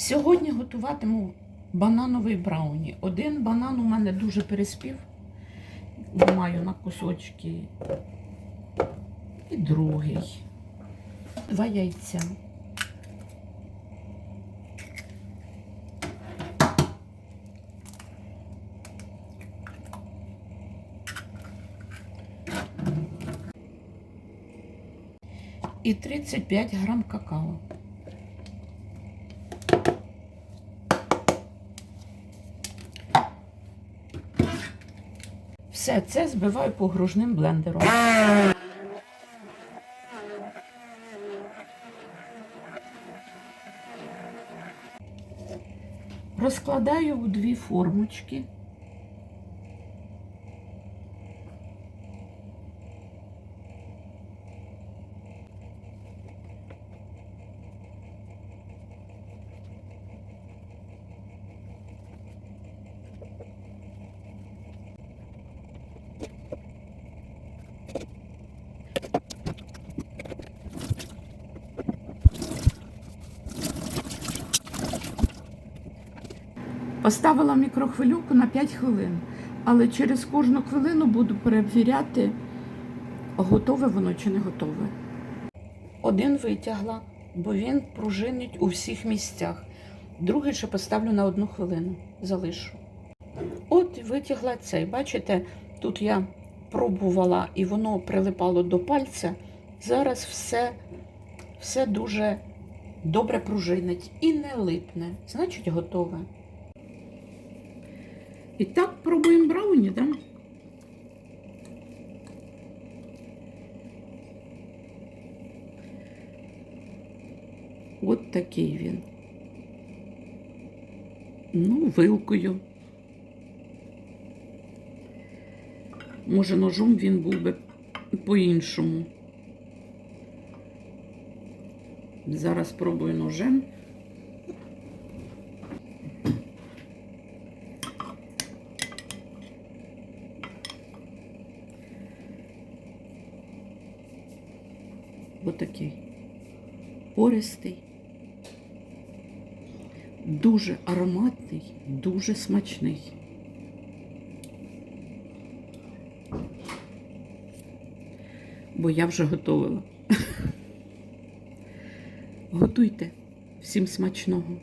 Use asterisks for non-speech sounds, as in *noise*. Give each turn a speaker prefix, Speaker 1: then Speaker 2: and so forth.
Speaker 1: Сьогодні готуватиму банановий брауні. Один банан у мене дуже переспів. Маю на кусочки. І другий. Два яйця. І 35 грам какао. Все це збиваю погружним блендером. Розкладаю у дві формочки. Поставила мікрохвильовку на 5 хвилин, але через кожну хвилину буду перевіряти, готове воно чи не готове. Один витягла, бо він пружинить у всіх місцях. Другий ще поставлю на одну хвилину, залишу. От витягла цей. Бачите, тут я пробувала і воно прилипало до пальця. Зараз все, все дуже добре пружинить і не липне. Значить, готове. І так пробуємо брауні, да? От такий він. Ну, вилкою. Може, ножом він був би по-іншому. Зараз спробую ножем. Отакий. Пористий. Дуже ароматний, дуже смачний. Бо я вже готовила. *laughs* Готуйте. Всім смачного.